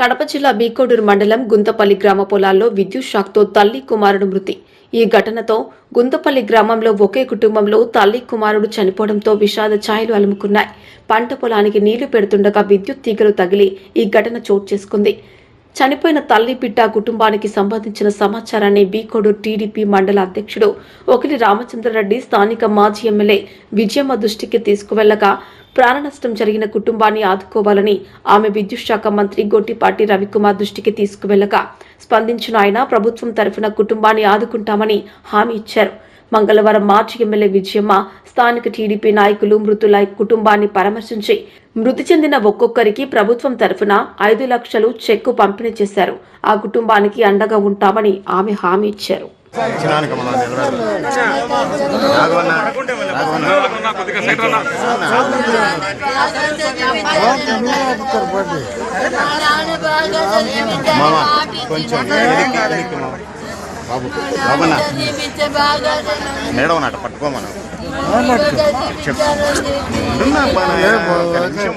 కడప జిల్లా బీకోడూరు మండలం గుంతపల్లి గ్రామ పొలాల్లో విద్యుత్ షాక్తో తల్లి కుమారుడు మృతి. ఈ ఘటనతో గుంతపల్లి గ్రామంలో ఒకే కుటుంబంలో తల్లి కుమారుడు చనిపోవడంతో విషాద ఛాయలు అలుముకున్నాయి. పంట పొలానికి నీళ్ళు పెడుతుండగా విద్యుత్ తీగలు తగిలి ఈ ఘటన చోటు చేసుకుంది. చనిపోయిన తల్లి బిడ్డ కుటుంబానికి సంబంధించిన సమాచారాన్ని బీకోడు టీడీపీ మండల అధ్యక్షుడు ఒకలి రామచంద్రరెడ్డి స్థానిక మాజీ ఎమ్మెల్యే విజయమ్మ దృష్టికి తీసుకువెళ్ళగా ప్రాణ నష్టం జరిగిన కుటుంబాన్ని ఆదుకోవాలని ఆమె విద్యుత్ శాఖ మంత్రి గొట్టిపాటి రవికుమార్ దృష్టికి తీసుకువెళ్ళగా స్పందించిన ఆయన ప్రభుత్వం తరఫున కుటుంబాన్ని ఆదుకుంటామని హామీ ఇచ్చారు. మంగళవారం మార్చి ఎమ్మెల్యే విజయమ్మ స్థానిక టీడీపీ నాయకులు మృతుల కుటుంబాన్ని పరామర్శించి మృతి చెందిన ఒక్కొక్కరికి ప్రభుత్వం తరఫున ఐదు లక్షలు చెక్కు పంపిణీ చేశారు. ఆ కుటుంబానికి అండగా ఉంటామని ఆమె హామీ ఇచ్చారు. కొంచెం బాబు. బాబన్న మేడం అట పట్టుకోమను చెప్పు ఉండున్నా బాగా, ఒక్క నిమిషం.